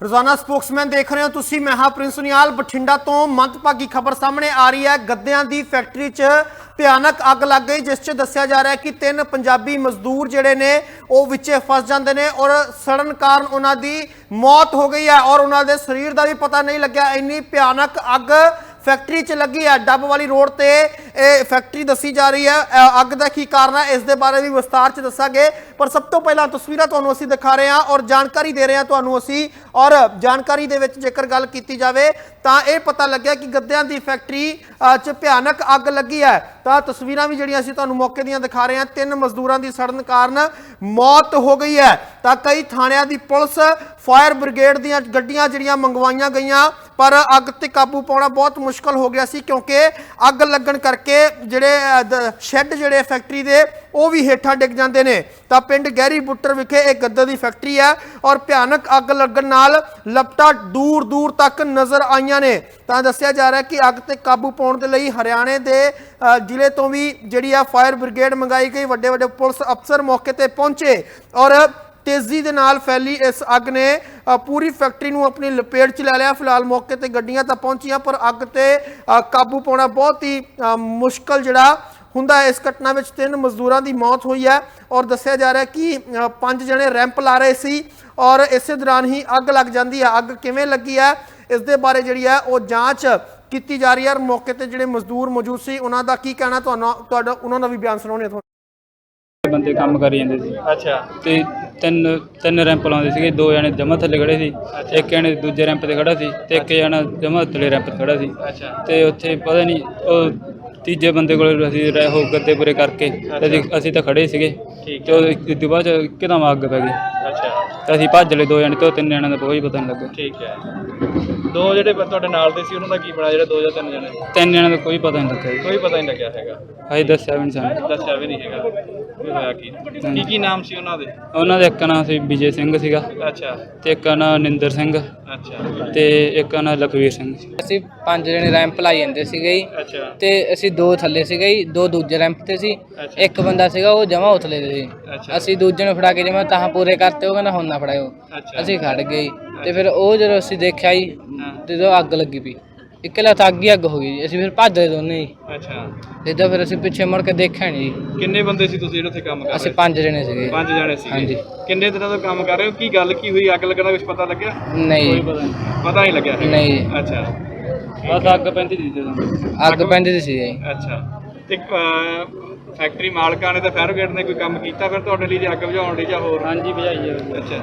ਰੋਜ਼ਾਨਾ ਸਪੋਕਸਮੈਨ ਦੇਖ ਰਹੇ ਹੋ ਤੁਸੀਂ, ਮੈਂ ਹਾਂ ਪ੍ਰਿੰਸ ਨਿਹਾਲ ਬਠਿੰਡਾ ਤੋਂ ਮੰਦਭਾਗੀ ਖਬਰ ਸਾਹਮਣੇ ਆ ਰਹੀ ਹੈ। ਗੱਦਿਆਂ ਦੀ ਫੈਕਟਰੀ 'ਚ ਭਿਆਨਕ ਅੱਗ ਲੱਗ ਗਈ, ਜਿਸ 'ਚ ਦੱਸਿਆ ਜਾ ਰਿਹਾ ਹੈ ਕਿ ਤਿੰਨ ਪੰਜਾਬੀ ਮਜ਼ਦੂਰ ਜਿਹੜੇ ਨੇ, ਉਹ ਵਿੱਚੇ ਫਸ ਜਾਂਦੇ ਨੇ ਔਰ ਸੜਨ ਕਾਰਨ ਉਹਨਾਂ ਦੀ ਮੌਤ ਹੋ ਗਈ ਹੈ ਔਰ ਉਹਨਾਂ ਦੇ ਸਰੀਰ ਦਾ ਵੀ ਪਤਾ ਨਹੀਂ ਲੱਗਿਆ। ਇੰਨੀ ਭਿਆਨਕ ਅੱਗ ਫੈਕਟਰੀ 'ਚ ਲੱਗੀ ਹੈ। ਡੱਬ ਵਾਲੀ ਰੋਡ ਤੇ ਇਹ ਫੈਕਟਰੀ ਦੱਸੀ ਜਾ ਰਹੀ ਹੈ। ਅੱਗ ਦਾ ਕੀ ਕਾਰਨ ਹੈ? ਇਸ ਦੇ ਬਾਰੇ ਵੀ ਵਿਸਤਾਰ 'ਚ ਦੱਸਾਂਗੇ। ਪਰ ਸਭ ਤੋਂ ਪਹਿਲਾਂ ਤਸਵੀਰਾਂ ਤੁਹਾਨੂੰ ਅਸੀਂ ਦਿਖਾ ਰਹੇ ਹਾਂ ਔਰ ਜਾਣਕਾਰੀ ਦੇ ਰਹੇ ਹਾਂ ਤੁਹਾਨੂੰ ਅਸੀਂ। ਔਰ ਜਾਣਕਾਰੀ ਦੇ ਵਿੱਚ ਜੇਕਰ ਗੱਲ ਕੀਤੀ ਜਾਵੇ, ਤਾਂ ਇਹ ਪਤਾ ਲੱਗਿਆ ਕਿ ਗੱਦਿਆਂ ਦੀ ਫੈਕਟਰੀ 'ਚ ਭਿਆਨਕ ਅੱਗ ਲੱਗੀ ਹੈ। ਤਾਂ ਤਸਵੀਰਾਂ ਵੀ ਜਿਹੜੀਆਂ ਅਸੀਂ ਤੁਹਾਨੂੰ ਮੌਕੇ ਦੀਆਂ ਦਿਖਾ ਰਹੇ ਹਾਂ, ਤਿੰਨ ਮਜ਼ਦੂਰਾਂ ਦੀ ਸੜਨ ਕਾਰਨ ਮੌਤ ਹੋ ਗਈ ਹੈ। ਤਾਂ ਕਈ ਥਾਣਿਆਂ ਦੀ ਪੁਲਿਸ, ਫਾਇਰ ਬ੍ਰਿਗੇਡ ਦੀਆਂ ਗੱਡੀਆਂ ਜਿਹੜੀਆਂ ਮੰਗਵਾਈਆਂ ਗਈਆਂ, ਪਰ ਅੱਗ ਤੇ ਕਾਬੂ ਪਾਉਣਾ ਬਹੁਤ ਮੁਸ਼ਕਲ ਹੋ ਗਿਆ ਸੀ ਕਿਉਂਕਿ ਅੱਗ ਲੱਗਣ ਕਰਕੇ ਜਿਹੜੇ ਸ਼ੈੱਡ ਜਿਹੜੇ ਫੈਕਟਰੀ ਦੇ, ਉਹ ਵੀ ਹੇਠਾਂ ਡਿੱਗ ਜਾਂਦੇ ਨੇ। ਤਾਂ ਪਿੰਡ ਗਹਿਰੀ ਬੁੱਟਰ ਵਿਖੇ ਇੱਕ ਗੱਦੇ ਦੀ ਫੈਕਟਰੀ ਹੈ ਔਰ ਭਿਆਨਕ ਅੱਗ ਲੱਗਣ ਨਾਲ ਲਪਟਾਂ ਦੂਰ ਦੂਰ ਤੱਕ ਨਜ਼ਰ ਆਈਆਂ ਨੇ। ਤਾਂ ਦੱਸਿਆ ਜਾ ਰਿਹਾ ਕਿ ਅੱਗ ਤੇ ਕਾਬੂ ਪਾਉਣ ਦੇ ਲਈ ਹਰਿਆਣੇ ਦੇ ਜ਼ਿਲ੍ਹੇ ਤੋਂ ਵੀ ਜਿਹੜੀ ਆ ਫਾਇਰ ਬ੍ਰਿਗੇਡ ਮੰਗਾਈ ਗਈ। ਵੱਡੇ ਵੱਡੇ ਪੁਲਿਸ ਅਫਸਰ ਮੌਕੇ ਤੇ ਪਹੁੰਚੇ ਔਰ ਤੇਜ਼ੀ ਦੇ ਨਾਲ ਫੈਲੀ ਇਸ ਅੱਗ ਨੇ। ਪੂਰੀ ਫੈਕਟਰੀ ਨੂੰ ਆਪਣੀ ਲਪੇਟ 'ਚ ਲੈ ਲਿਆ। ਫਿਲਹਾਲ ਮੌਕੇ ਤੇ ਗੱਡੀਆਂ ਤਾਂ ਪਹੁੰਚੀਆਂ ਪਰ ਅੱਗ ਤੇ ਕਾਬੂ ਪਾਉਣਾ ਬਹੁਤ ਹੀ ਮੁਸ਼ਕਲ ਜਿਹੜਾ ਹੁੰਦਾ ਇਸ ਘਟਨਾ ਵਿੱਚ ਤਿੰਨ ਮਜ਼ਦੂਰਾਂ ਦੀ ਮੌਤ ਹੋਈ ਹੈ ਔਰ ਦੱਸਿਆ ਜਾ ਰਿਹਾ ਕਿ ਪੰਜ ਜਣੇ ਰੈਂਪ ਲਾ ਰਹੇ ਸੀ ਔਰ ਇਸੇ ਦੌਰਾਨ ਹੀ ਅੱਗ ਲੱਗ ਜਾਂਦੀ ਹੈ। ਅੱਗ ਕਿਵੇਂ ਲੱਗੀ ਹੈ ਇਸ ਦੇ ਬਾਰੇ ਜਿਹੜੀ ਹੈ ਉਹ ਜਾਂਚ ਕੀਤੀ ਜਾ ਰਹੀ ਹੈ ਔਰ ਮੌਕੇ ਤੇ ਜਿਹੜੇ ਮਜ਼ਦੂਰ ਮੌਜੂਦ ਸੀ ਉਹਨਾਂ ਦਾ ਕੀ ਕਹਿਣਾ? ਤੁਹਾਨੂੰ ਤੁਹਾਡਾ ਉਹਨਾਂ ਦਾ ਵੀ ਬਿਆਨ ਸੁਣਾਉਣੇ ਤੁਹਾਨੂੰ ਬੰਦੇ ਕੰਮ ਕਰੀ ਜਾਂਦੇ ਸੀ। ਅੱਛਾ। ਤੇ ਤਿੰਨ ਤਿੰਨ ਰੈਂਪ ਲਾਉਂਦੇ ਸੀਗੇ ਦੋ ਜਣੇ ਜਮਾ ਥੱਲੇ ਖੜੇ ਸੀ ਇੱਕ ਜਣੇ ਦੂਜੇ ਰੈਂਪ ਤੇ ਖੜਾ ਸੀ ਤੇ ਇੱਕ ਜਣਾ ਜਮਾ ਥੱਲੇ ਰੈਂਪ ਤੇ ਖੜਾ ਸੀ। ਤੇ ਉੱਥੇ ਪਤਾ ਨਹੀਂ ਉਹ ਤੀਜੇ ਬੰਦੇ ਕੋਲ ਅਸੀਂ ਰਹਿ ਹੋ ਗੱਦੇ ਪੂਰੇ ਕਰਕੇ ਤੇ ਅਸੀਂ ਅਸੀਂ ਤਾਂ ਖੜੇ ਸੀਗੇ। ਤੇ ਉਹ ਇਸ ਤੋਂ ਬਾਅਦ ਚ ਇੱਕਦਮ ਅੱਗ ਪੈ ਗਈ। ਅੱਛਾ। ਤੇ ਅਸੀਂ ਭੱਜ ਲਏ ਦੋ ਜਣੇ ਤੇ ਉਹ ਤਿੰਨ ਜਣਿਆਂ ਦਾ ਕੋਈ ਪਤਾ ਨਹੀਂ ਲੱਗਾ ਠੀਕ ਹੈ। ਦੋ ਜਿਹੜੇ ਤੁਹਾਡੇ ਨਾਲ ਦੇ ਸੀ ਉਹਨਾਂ ਦਾ ਕੀ ਬਣਾ ਜਿਹੜੇ ਦੋ ਜਾਂ ਤਿੰਨ ਜਣੇ? ਤਿੰਨ ਜਣਿਆਂ ਦਾ ਕੋਈ ਪਤਾ ਨਹੀਂ ਲੱਗਾ ਜੀ। ਕੋਈ ਪਤਾ ਨਹੀਂ ਲੱਗਿਆ ਹੈਗਾ। ਅਸੀਂ ਦੱਸਿਆ ਵੀ ਨਹੀਂ ਸਾਨੂੰ। ਦੱਸਿਆ ਵੀ ਨਹੀਂ ਹੈਗਾ। ਵੀ ਹੋਇਆ ਕੀ? ਕੀ ਕੀ ਨਾਮ ਸੀ ਉਹਨਾਂ ਦੇ? ਉਹਨਾਂ ਦਾ ਇੱਕ ਨਾਂ ਸੀ ਵਿਜੇ ਸਿੰਘ ਸੀਗਾ। ਅੱਛਾ। ਤੇ ਇੱਕ ਨਾਂ ਨਿੰਦਰ ਸਿੰਘ। ਅੱਛਾ। ਤੇ ਇੱਕ ਨਾਂ ਲਖਵੀਰ ਸਿੰਘ ਸੀ। ਅਸੀਂ ਪੰਜ ਜਣੇ ਰੈਂਪ ਲਾਈ ਜਾਂਦੇ ਸੀਗੇ ਜੀ। ਅੱਛਾ। ਤੇ ਅਸੀਂ ਦੋ ਥੱਲੇ ਸੀਗੇ ਜੀ। ਦੋ ਦੂਜੇ ਰੈਂਪ ਤੇ ਸੀ। ਅੱਛਾ। ਇੱਕ ਬੰਦਾ ਸੀਗਾ ਉਹ ਜਮਾ ਉਥਲੇ ਤੇ ਸੀ। ਅੱਛਾ। ਅਸੀਂ ਦੂਜੇ ਨੂੰ ਫੜਾ ਕੇ ਜਮਾ ਤਾਂ ਪੂਰੇ ਕਰਤੇ ਉਹ ਕਹਿੰਦਾ ਹੁਣ ਨਾ ਫੜਾਇਓ। ਅੱਛਾ। ਅਸੀਂ ਖੜ ਗਏ ਜੀ। ਤੇ ਫਿਰ ਉਹ ਜਦੋਂ ਅਸੀਂ ਦੇਖਿਆ ਜੀ ਹਾਂ। ਤੇ ਜਦੋਂ ਅੱਗ ਲੱਗੀ ਪਈ ਇਕੱਲਾ ਤਾਂ ਅੱਗ ਹੀ ਅੱਗ ਹੋ ਗਈ ਜੀ। ਅਸੀਂ ਫਿਰ ਭੱਜ ਗਏ ਦੋਨੇ ਜੀ। ਅੱਛਾ। ਜਿੱਦਾਂ ਫਿਰ ਅਸੀਂ ਪਿੱਛੇ ਮੁੜ ਕੇ ਦੇਖਿਆ ਨਹੀਂ ਜੀ। ਕਿੰਨੇ ਬੰਦੇ ਸੀ ਤੁਸੀਂ ਜਿਹੜੇ ਉੱਥੇ ਕੰਮ ਕਰ ਅਸੀਂ ਰਹੇ ਪੰਜ ਜਣੇ ਸੀਗੇ? ਪੰਜ ਜਣੇ ਸੀ ਹਾਂਜੀ। ਕਿੰਨੇ ਦਿਨਾਂ ਤੋਂ ਕੰਮ ਕਰ ਰਹੇ ਹੋ? ਕੀ ਗੱਲ ਕੀ ਹੋਈ? ਅੱਗ ਲੱਗਣ ਕੁਝ ਪਤਾ ਲੱਗਿਆ? ਨਹੀਂ ਜੀ, ਪਤਾ ਨਹੀਂ। ਲੱਗਿਆ। ਹੈਗਾ। ਨਹੀਂ ਜੀ। ਅੱਛਾ। ਬਸ ਅੱਗ ਪੈਂਦੀ ਸੀ ਜਦੋਂ। ਅੱਗ ਪੈਂਦੀ ਸੀ ਜੀ। ਅੱਛਾ। ਤੇ ਫੈਕਟਰੀ ਮਾਲਕਾਂ ਨੇ ਤਾਂ ਫਾਇਰ ਬ੍ਰਿਗੇਡ ਨੇ ਕੋਈ ਕੰਮ ਕੀਤਾ ਫਿਰ ਤੁਹਾਡੇ ਲਈ ਜੇ ਅੱਗ ਬੁਝਾਉਣ ਲਈ ਜਾਂ ਹੋਰ? ਹਾਂਜੀ ਭਜਾਈ ਅੱਛਾ।